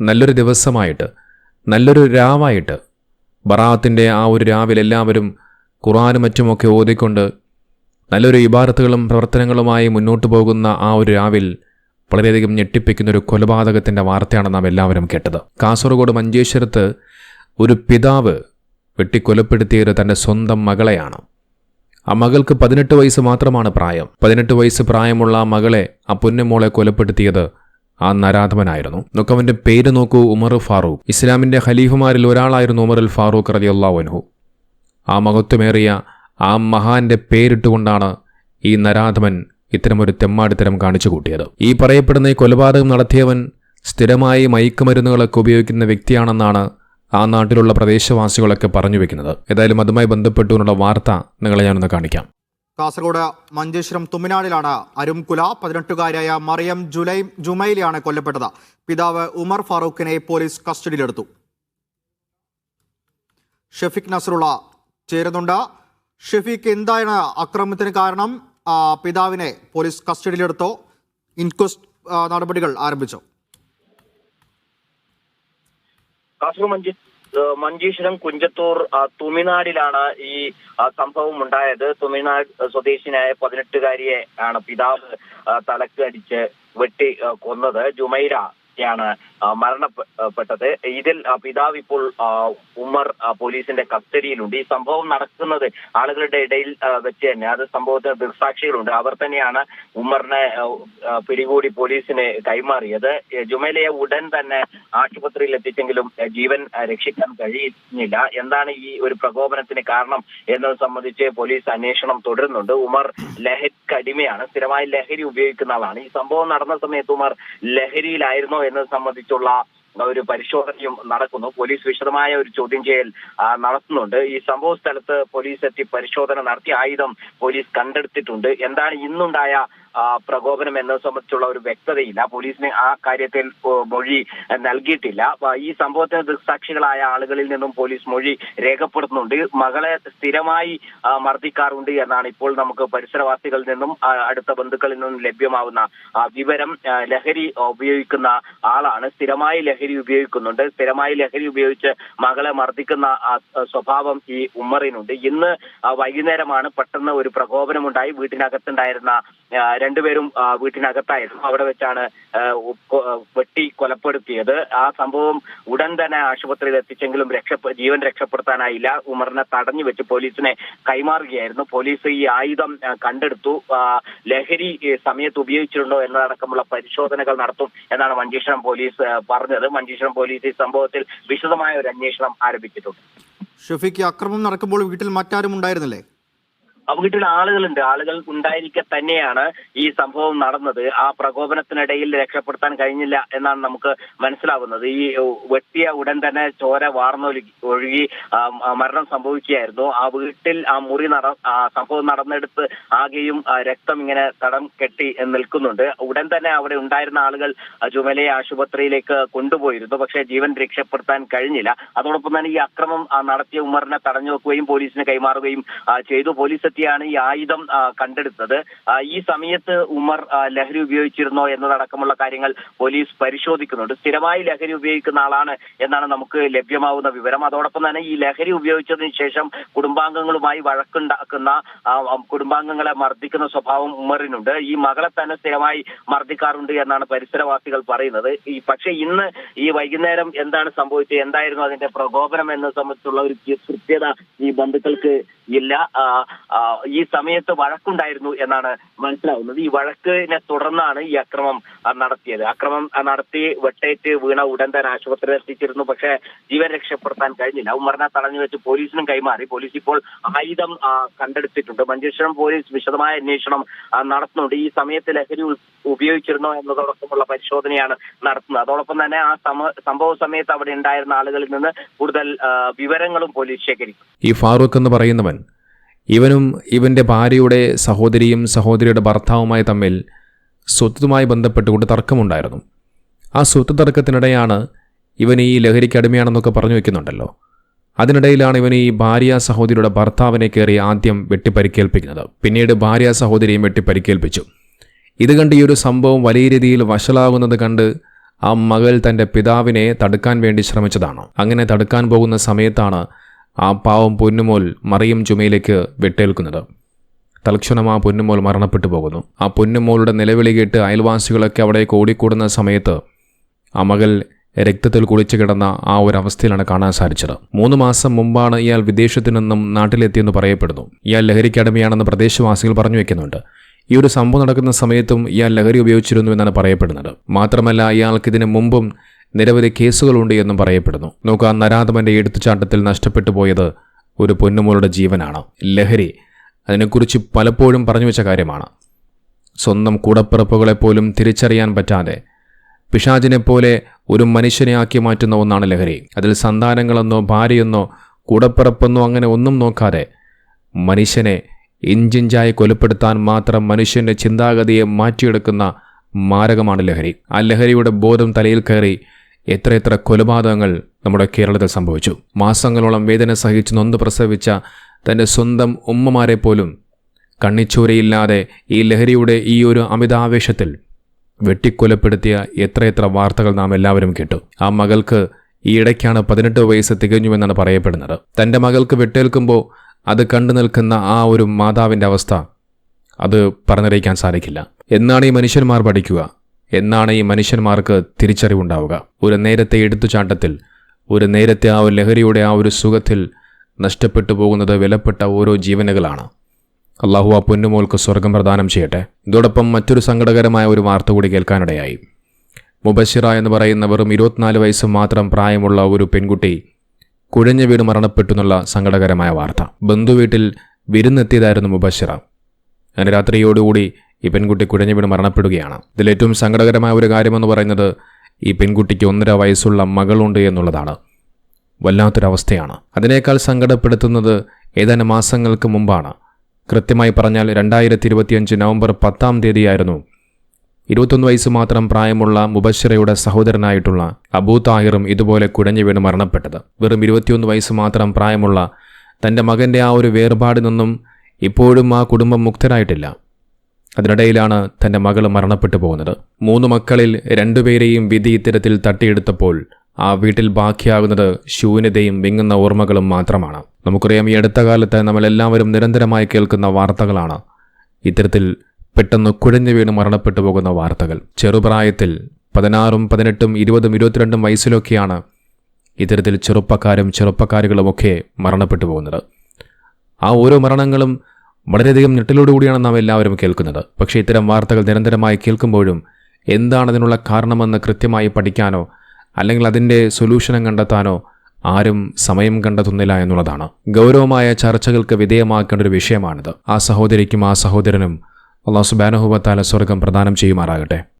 നല്ലൊരു ദിവസമായിട്ട് നല്ലൊരു രാവായിട്ട് ബറാത്തിന്റെ ആ ഒരു രാവിലെ എല്ലാവരും ഖുറാനും മറ്റുമൊക്കെ ഓതിക്കൊണ്ട് നല്ലൊരു ഇബാരത്തുകളും പ്രവർത്തനങ്ങളുമായി മുന്നോട്ട് പോകുന്ന ആ ഒരു രാവിൽ വളരെയധികം ഞെട്ടിപ്പിക്കുന്ന ഒരു കൊലപാതകത്തിന്റെ വാർത്തയാണ് നാം എല്ലാവരും കേട്ടത്. കാസർഗോഡ് മഞ്ചേശ്വരത്ത് ഒരു പിതാവ് വെട്ടിക്കൊലപ്പെടുത്തിയത് തന്റെ സ്വന്തം മകളെയാണ്. ആ മകൾക്ക് പതിനെട്ട് വയസ്സ് മാത്രമാണ് പ്രായം. പതിനെട്ട് വയസ്സ് പ്രായമുള്ള ആ മകളെ ആ പൊന്നുമോളെ കൊലപ്പെടുത്തിയത് ആ നരാധവനായിരുന്നു നോക്കവന്റെ പേര് നോക്കൂ ഉമർ ഫാറൂഖ്. ഇസ്ലാമിന്റെ ഖലീഫുമാരിൽ ഒരാളായിരുന്നു ഉമർ അൽ ഫാറൂഖ് റളിയല്ലാഹു ആ മഹത്വമേറിയ ആ മഹാന്റെ പേരിട്ടുകൊണ്ടാണ് ഈ നരാധമൻ ഇത്തരമൊരു തെമ്മാടിത്തരം കാണിച്ചു കൂട്ടിയത്. ഈ പറയപ്പെടുന്ന ഈ കൊലപാതകം നടത്തിയവൻ സ്ഥിരമായി മയക്കുമരുന്നുകളൊക്കെ ഉപയോഗിക്കുന്ന വ്യക്തിയാണെന്നാണ് ആ നാട്ടിലുള്ള പ്രദേശവാസികളൊക്കെ പറഞ്ഞു വെക്കുന്നത്. ഏതായാലും അതുമായി ബന്ധപ്പെട്ടുകൊണ്ടുള്ള വാർത്ത നിങ്ങളെ ഞാനൊന്ന് കാണിക്കാം. കാസർഗോഡ് മഞ്ചേശ്വരം തുമ്മിനാടിലാണ് അരുംകുല പതിനെട്ടുകാരിയായ മറിയം ജുലൈ ജുമൈലിയാണ് കൊല്ലപ്പെട്ടത്. പിതാവ് ഉമർ ഫാറൂഖിനെ പോലീസ് കസ്റ്റഡിയിലെടുത്തു. ഷെഫീഖ് നസറുള്ള ചേരുന്നുണ്ട്. ഷെഫീഖ് എന്താണ് അക്രമത്തിന് കാരണം? പിതാവിനെ പോലീസ് കസ്റ്റഡിയിലെടുത്തോ. ഇൻക്വസ്റ്റ് നടപടികൾ ആരംഭിച്ചോ. കാസർഗോഡ് മഞ്ചേ ഏഹ് മഞ്ചേശ്വരം കുഞ്ചത്തൂർ തുമിനാടിലാണ് ഈ സംഭവം ഉണ്ടായത് തുമിനാട് സ്വദേശിനായ പതിനെട്ടുകാരിയെ ആണ് പിതാവ് തലക്ക് അടിച്ച് വെട്ടി കൊന്നത്. ജുമൈര യാണ് ആ, മരണപ്പെട്ടത്. ഇതിൽ പിതാവ് ഇപ്പോൾ ഉമർ പോലീസിന്റെ കസ്റ്റഡിയിലുണ്ട്. ഈ സംഭവം നടക്കുന്നത് ആളുകളുടെ ഇടയിൽ വെച്ച് തന്നെ. അത് സംഭവത്തിന് ദൃക്സാക്ഷികളുണ്ട്. അവർ തന്നെയാണ് ഉമറിനെ പിടികൂടി പോലീസിന് കൈമാറിയത്. ജുമേലയെ ഉടൻ തന്നെ ആശുപത്രിയിൽ എത്തിച്ചെങ്കിലും ജീവൻ രക്ഷിക്കാൻ കഴിയുന്നില്ല. എന്താണ് ഈ ഒരു പ്രകോപനത്തിന് കാരണം എന്നത് സംബന്ധിച്ച് പോലീസ് അന്വേഷണം തുടരുന്നുണ്ട്. ഉമർ ലഹരിക്ക് അടിമയാണ് സ്ഥിരമായി ലഹരി ഉപയോഗിക്കുന്ന ആളാണ്. ഈ സംഭവം നടന്ന സമയത്ത് ഉമർ ലഹരിയിലായിരുന്നോ എന്നത് സംബന്ധിച്ചുള്ള ഒരു പരിശോധനയും നടക്കുന്നു. പോലീസ് വിശദമായ ഒരു ചോദ്യം ചെയ്യൽ നടത്തുന്നുണ്ട്. ഈ സംഭവ സ്ഥലത്ത് പോലീസ് എത്തി പരിശോധന നടത്തി ആയുധം പോലീസ് കണ്ടെടുത്തിട്ടുണ്ട്. എന്താണ് ഇന്നുണ്ടായ പ്രകോപനം എന്നത് സംബന്ധിച്ചുള്ള ഒരു വ്യക്തതയില്ല. പോലീസിന് ആ കാര്യത്തിൽ മൊഴി നൽകിയിട്ടില്ല. ഈ സംഭവത്തിന് ദൃക്സാക്ഷികളായ ആളുകളിൽ നിന്നും പോലീസ് മൊഴി രേഖപ്പെടുത്തുന്നുണ്ട്. മകളെ സ്ഥിരമായി മർദ്ദിക്കാറുണ്ട് എന്നാണ് ഇപ്പോൾ നമുക്ക് പരിസരവാസികളിൽ നിന്നും അടുത്ത ബന്ധുക്കളിൽ നിന്നും ലഭ്യമാവുന്ന വിവരം. ലഹരി ഉപയോഗിക്കുന്ന ആളാണ്. സ്ഥിരമായി ലഹരി ഉപയോഗിക്കുന്നുണ്ട്. സ്ഥിരമായി ലഹരി ഉപയോഗിച്ച് മകളെ മർദ്ദിക്കുന്ന സ്വഭാവം ഈ ഉമ്മറിനുണ്ട്. ഇന്ന് വൈകുന്നേരമാണ് പെട്ടെന്ന് ഒരു പ്രകോപനമുണ്ടായി. വീട്ടിനകത്തുണ്ടായിരുന്ന രണ്ടുപേരും വീട്ടിനകത്തായിരുന്നു. അവിടെ വെച്ചാണ് വെട്ടി കൊലപ്പെടുത്തിയത്. ആ സംഭവം ഉടൻ തന്നെ ആശുപത്രിയിൽ എത്തിച്ചെങ്കിലും രക്ഷ ജീവൻ രക്ഷപ്പെടുത്താനായില്ല. ഉമറിനെ തടഞ്ഞു വെച്ച് പോലീസിനെ കൈമാറുകയായിരുന്നു. പോലീസ് ഈ ആയുധം കണ്ടെടുത്തു. ലഹരി സമയത്ത് ഉപയോഗിച്ചിട്ടുണ്ടോ എന്നതടക്കമുള്ള പരിശോധനകൾ നടത്തും എന്നാണ് മഞ്ചേശ്വരം പോലീസ് പറഞ്ഞത്. മഞ്ചേശ്വരം പോലീസ് ഈ സംഭവത്തിൽ വിശദമായ ഒരു അന്വേഷണം ആരംഭിച്ചിട്ടുണ്ട്. ഷഫിക്ക് അക്രമം നടക്കുമ്പോൾ വീട്ടിൽ മറ്റാരും ഉണ്ടായിരുന്നില്ലേ? വീട്ടിൽ ആളുകളുണ്ട്. ആളുകൾ ഉണ്ടായിരിക്കെ തന്നെയാണ് ഈ സംഭവം നടന്നത്. ആ പ്രകോപനത്തിനിടയിൽ രക്ഷപ്പെടുത്താൻ കഴിഞ്ഞില്ല എന്നാണ് നമുക്ക് മനസ്സിലാവുന്നത്. ഈ വെട്ടിയ ഉടൻ തന്നെ ചോര വാർന്നൊഴുകി ഒഴുകി മരണം സംഭവിക്കുകയായിരുന്നു. ആ വീട്ടിൽ ആ മുറി നട സംഭവം നടന്നെടുത്ത് ആകെയും രക്തം ഇങ്ങനെ തടം കെട്ടി നിൽക്കുന്നുണ്ട്. ഉടൻ തന്നെ അവിടെ ഉണ്ടായിരുന്ന ആളുകൾ ജുമലയെ ആശുപത്രിയിലേക്ക് കൊണ്ടുപോയിരുന്നു. പക്ഷേ ജീവൻ രക്ഷപ്പെടുത്താൻ കഴിഞ്ഞില്ല. അതോടൊപ്പം തന്നെ ഈ അക്രമം നടത്തിയ ഉമറിനെ തടഞ്ഞു വെക്കുകയും പോലീസിന് കൈമാറുകയും ചെയ്തു. പോലീസ് എത്തിയാണ് ഈ ആയുധം കണ്ടെടുത്തത്. ഈ സമയത്ത് ഉമർ ലഹരി ഉപയോഗിച്ചിരുന്നോ എന്നതടക്കമുള്ള കാര്യങ്ങൾ പോലീസ് പരിശോധിക്കുന്നുണ്ട്. സ്ഥിരമായി ലഹരി ഉപയോഗിക്കുന്ന ആളാണ് എന്നാണ് നമുക്ക് ലഭ്യമാവുന്ന വിവരം. അതോടൊപ്പം തന്നെ ഈ ലഹരി ഉപയോഗിച്ചതിന് ശേഷം കുടുംബാംഗങ്ങളുമായി വഴക്കുണ്ടാക്കുന്ന കുടുംബാംഗങ്ങളെ മർദ്ദിക്കുന്ന സ്വഭാവം ഉമറിനുണ്ട്. ഈ മകളെ തന്നെ സ്ഥിരമായി മർദ്ദിക്കാറുണ്ട് എന്നാണ് പരിസരവാസികൾ പറയുന്നത്. ഈ പക്ഷേ ഇന്ന് ഈ വൈകുന്നേരം എന്താണ് സംഭവിച്ചത്? എന്തായിരുന്നു അതിന്റെ പ്രകോപനം എന്നത് സംബന്ധിച്ചുള്ള ഒരു കൃത്യത ഈ ബന്ധുക്കൾക്ക് ഇല്ല. ഈ സമയത്ത് വഴക്കുണ്ടായിരുന്നു എന്നാണ് മനസ്സിലാവുന്നത്. ഈ വഴക്കിനെ തുടർന്നാണ് ഈ അക്രമം നടത്തിയത്. അക്രമം നടത്തി വെട്ടേറ്റ് വീണ ഉടൻ തന്നെ ആശുപത്രിയിൽ എത്തിച്ചിരുന്നു. പക്ഷേ ജീവൻ രക്ഷപ്പെടുത്താൻ കഴിഞ്ഞില്ല. ഉമറിനെ തടഞ്ഞു വെച്ച് പോലീസിനും കൈമാറി. പോലീസ് ഇപ്പോൾ ആയുധം കണ്ടെടുത്തിട്ടുണ്ട്. മഞ്ചേശ്വരം പോലീസ് വിശദമായ അന്വേഷണം നടത്തുന്നുണ്ട്. ഈ സമയത്ത് ലഹരി ഉപയോഗിച്ചിരുന്നോ എന്നതോടൊപ്പമുള്ള പരിശോധനയാണ് നടത്തുന്നത്. അതോടൊപ്പം തന്നെ ആ സംഭവ സമയത്ത് അവിടെ ഉണ്ടായിരുന്ന ആളുകളിൽ നിന്ന് കൂടുതൽ വിവരങ്ങളും പോലീസ് ശേഖരിക്കും. ഈ ഫാറൂഖ് എന്ന് പറയുന്നവൻ ഇവനും ഇവന്റെ ഭാര്യയുടെ സഹോദരിയും സഹോദരിയുടെ ഭർത്താവുമായി തമ്മിൽ സ്വത്തുമായി ബന്ധപ്പെട്ടുകൊണ്ട് തർക്കമുണ്ടായിരുന്നു. ആ സ്വത്ത് തർക്കത്തിനിടെയാണ് ഇവൻ ഈ ലഹരിക്ക് അടിമയാണെന്നൊക്കെ പറഞ്ഞു വയ്ക്കുന്നുണ്ടല്ലോ അതിനിടയിലാണ് ഇവൻ ഈ ഭാര്യ സഹോദരിയുടെ ഭർത്താവിനെ കയറി ആദ്യം വെട്ടിപ്പരിക്കേൽപ്പിക്കുന്നത്. പിന്നീട് ഭാര്യ സഹോദരിയും വെട്ടിപ്പരിക്കേൽപ്പിച്ചു. ഇത് കണ്ട് ഈ ഒരു സംഭവം വലിയ രീതിയിൽ വഷളാകുന്നത് കണ്ട് ആ മകൾ തന്റെ പിതാവിനെ തടുക്കാൻ വേണ്ടി ശ്രമിച്ചതാണ്. അങ്ങനെ തടുക്കാൻ പോകുന്ന സമയത്താണ് ആ പാവം പൊന്നുമോൽ മറിയം ചുമയിലേക്ക് വെട്ടേൽക്കുന്നത്. തൽക്ഷണം ആ പൊന്നുമോൾ മരണപ്പെട്ടു പോകുന്നു. ആ പൊന്നുമോളുടെ നിലവിളി കേട്ട് അയൽവാസികളൊക്കെ അവിടെ ഓടിക്കൂടുന്ന സമയത്ത് ആ മകൾ രക്തത്തിൽ കുളിച്ചു കിടന്ന ആ ഒരു അവസ്ഥയിലാണ് കാണാൻ സാധിച്ചത്. മൂന്ന് മാസം മുമ്പാണ് ഇയാൾ വിദേശത്തു നിന്നും നാട്ടിലെത്തിയെന്ന് പറയപ്പെടുന്നു. ഇയാൾ ലഹരിക്കടമയാണെന്ന് പ്രദേശവാസികൾ പറഞ്ഞു വെക്കുന്നുണ്ട്. ഈ ഒരു സംഭവം നടക്കുന്ന സമയത്തും ഇയാൾ ലഹരി ഉപയോഗിച്ചിരുന്നു എന്നാണ് പറയപ്പെടുന്നത്. മാത്രമല്ല ഇയാൾക്ക് ഇതിനു മുമ്പും നിരവധി കേസുകളുണ്ട് എന്നും പറയപ്പെടുന്നു. നോക്കുക നരാധമന്റെ എടുത്തുചാട്ടത്തിൽ നഷ്ടപ്പെട്ടു പോയത് ഒരു പൊന്നുമോളുടെ ജീവനാണ്. ലഹരി അതിനെക്കുറിച്ച് പലപ്പോഴും പറഞ്ഞു വെച്ച കാര്യമാണ്. സ്വന്തം കൂടപ്പിറപ്പുകളെപ്പോലും തിരിച്ചറിയാൻ പറ്റാതെ പിശാചിനെ പോലെ ഒരു മനുഷ്യനെ ആക്കി മാറ്റുന്ന ഒന്നാണ് ലഹരി. അതിൽ സന്താനങ്ങളെന്നോ ഭാര്യയെന്നോ കൂടപ്പിറപ്പെന്നോ അങ്ങനെ ഒന്നും നോക്കാതെ മനുഷ്യനെ ഇഞ്ചിഞ്ചായി കൊലപ്പെടുത്താൻ മാത്രം മനുഷ്യന്റെ ചിന്താഗതിയെ മാറ്റിയെടുക്കുന്ന മാരകമാണ് ലഹരി. ആ ലഹരിയുടെ ബോധം തലയിൽ കയറി എത്രയെത്ര കൊലപാതകങ്ങൾ നമ്മുടെ കേരളത്തിൽ സംഭവിച്ചു. മാസങ്ങളോളം വേദന സഹിച്ച് നൊന്ത് പ്രസവിച്ച തന്റെ സ്വന്തം ഉമ്മമാരെ പോലും കണ്ണിച്ചോരയില്ലാതെ ഈ ലഹരിയുടെ ഈ ഒരു അമിതാവേശത്തിൽ വെട്ടിക്കൊലപ്പെടുത്തിയ എത്രയെത്ര വാർത്തകൾ നാം എല്ലാവരും കേട്ടു. ആ മകൾക്ക് ഈ ഇടയ്ക്കാണ് പതിനെട്ട് വയസ്സ് തികഞ്ഞുവെന്നാണ് പറയപ്പെടുന്നത്. തന്റെ മകൾക്ക് വെട്ടേൽക്കുമ്പോൾ അത് കണ്ടു നിൽക്കുന്ന ആ ഒരു മാതാവിന്റെ അവസ്ഥ അത് പറഞ്ഞറിയിക്കാൻ സാധിക്കില്ല. എന്നാണ് ഈ മനുഷ്യന്മാർ പഠിക്കുക. എന്നാണ് ഈ മനുഷ്യന്മാർക്ക് തിരിച്ചറിവുണ്ടാവുക. ഒരു നേരത്തെ എടുത്തുചാട്ടത്തിൽ ഒരു നേരത്തെ ആ ഒരു ലഹരിയുടെ ആ ഒരു സുഖത്തിൽ നഷ്ടപ്പെട്ടു പോകുന്നത് വിലപ്പെട്ട ഓരോ ജീവനുകളാണ്. അള്ളാഹു ആ പൊന്നുമോൾക്ക് സ്വർഗം പ്രദാനം ചെയ്യട്ടെ. ഇതോടൊപ്പം മറ്റൊരു സങ്കടകരമായ ഒരു വാർത്ത കൂടി കേൾക്കാനിടയായി. മുബഷിറ എന്ന് പറയുന്ന വെറും ഇരുപത്തിനാല് വയസ്സ് മാത്രം പ്രായമുള്ള ഒരു പെൺകുട്ടി കുഴഞ്ഞു വീട് മരണപ്പെട്ടു എന്നുള്ള സങ്കടകരമായ വാർത്ത. ബന്ധുവീട്ടിൽ വിരുന്നെത്തിയതായിരുന്നു മുബഷിറ. അങ്ങനെ രാത്രിയോടുകൂടി ഈ പെൺകുട്ടി കുഴഞ്ഞ വീട് മരണപ്പെടുകയാണ്. ഇതിലേറ്റവും സങ്കടകരമായ ഒരു കാര്യമെന്ന് പറയുന്നത് ഈ പെൺകുട്ടിക്ക് ഒന്നര വയസ്സുള്ള മകളുണ്ട് എന്നുള്ളതാണ്. വല്ലാത്തൊരവസ്ഥയാണ്. അതിനേക്കാൾ സങ്കടപ്പെടുത്തുന്നത് ഏതാനും മാസങ്ങൾക്ക് മുമ്പാണ്. കൃത്യമായി പറഞ്ഞാൽ രണ്ടായിരത്തി ഇരുപത്തിയഞ്ച് നവംബർ പത്താം തീയതിയായിരുന്നു ഇരുപത്തൊന്ന് വയസ്സ് മാത്രം പ്രായമുള്ള മുബശ്ശിറയുടെ സഹോദരനായിട്ടുള്ള അബൂ താഹിറും ഇതുപോലെ കുഴഞ്ഞു വീണ് മരണപ്പെട്ടത്. വെറും ഇരുപത്തിയൊന്ന് വയസ്സ് മാത്രം പ്രായമുള്ള തന്റെ മകന്റെ ആ ഒരു വേർപാടിൽ നിന്നും ഇപ്പോഴും ആ കുടുംബം മുക്തരായിട്ടില്ല അതിനിടയിലാണ് തന്റെ മകൾ മരണപ്പെട്ടു പോകുന്നത്. മൂന്ന് മക്കളിൽ രണ്ടുപേരെയും വിധി ഇത്തരത്തിൽ തട്ടിയെടുത്തപ്പോൾ ആ വീട്ടിൽ ബാക്കിയാകുന്നത് ശൂന്യതയും വിങ്ങുന്ന ഓർമ്മകളും മാത്രമാണ്. നമുക്കറിയാം ഈ അടുത്ത കാലത്ത് നമ്മളെല്ലാവരും നിരന്തരമായി കേൾക്കുന്ന വാർത്തകളാണ്. ഇത്തരത്തിൽ പെട്ടെന്ന് കുഴഞ്ഞു വീണ് മരണപ്പെട്ടു പോകുന്ന വാർത്തകൾ. ചെറുപ്രായത്തിൽ പതിനാറും പതിനെട്ടും ഇരുപതും ഇരുപത്തിരണ്ടും വയസ്സിലൊക്കെയാണ് ഇത്തരത്തിൽ ചെറുപ്പക്കാരും ചെറുപ്പക്കാരികളുമൊക്കെ മരണപ്പെട്ടു പോകുന്നത്. ആ ഓരോ മരണങ്ങളും വളരെയധികം ഞെട്ടലോടുകൂടിയാണ് നാം എല്ലാവരും കേൾക്കുന്നത്. പക്ഷേ ഇത്തരം വാർത്തകൾ നിരന്തരമായി കേൾക്കുമ്പോഴും എന്താണ് അതിനുള്ള കാരണമെന്ന് കൃത്യമായി പഠിക്കാനോ അല്ലെങ്കിൽ അതിന്റെ സൊല്യൂഷനും കണ്ടെത്താനോ ആരും സമയം കണ്ടെത്തുന്നില്ല എന്നുള്ളതാണ്. ഗൗരവമായ ചർച്ചകൾക്ക് വിധേയമാക്കേണ്ട ഒരു വിഷയമാണിത്. ആ സഹോദരിക്കും ആ സഹോദരനും അള്ളാഹു സുബാനഹുബത്താല സ്വർഗം പ്രദാനം ചെയ്യുമാറാകട്ടെ.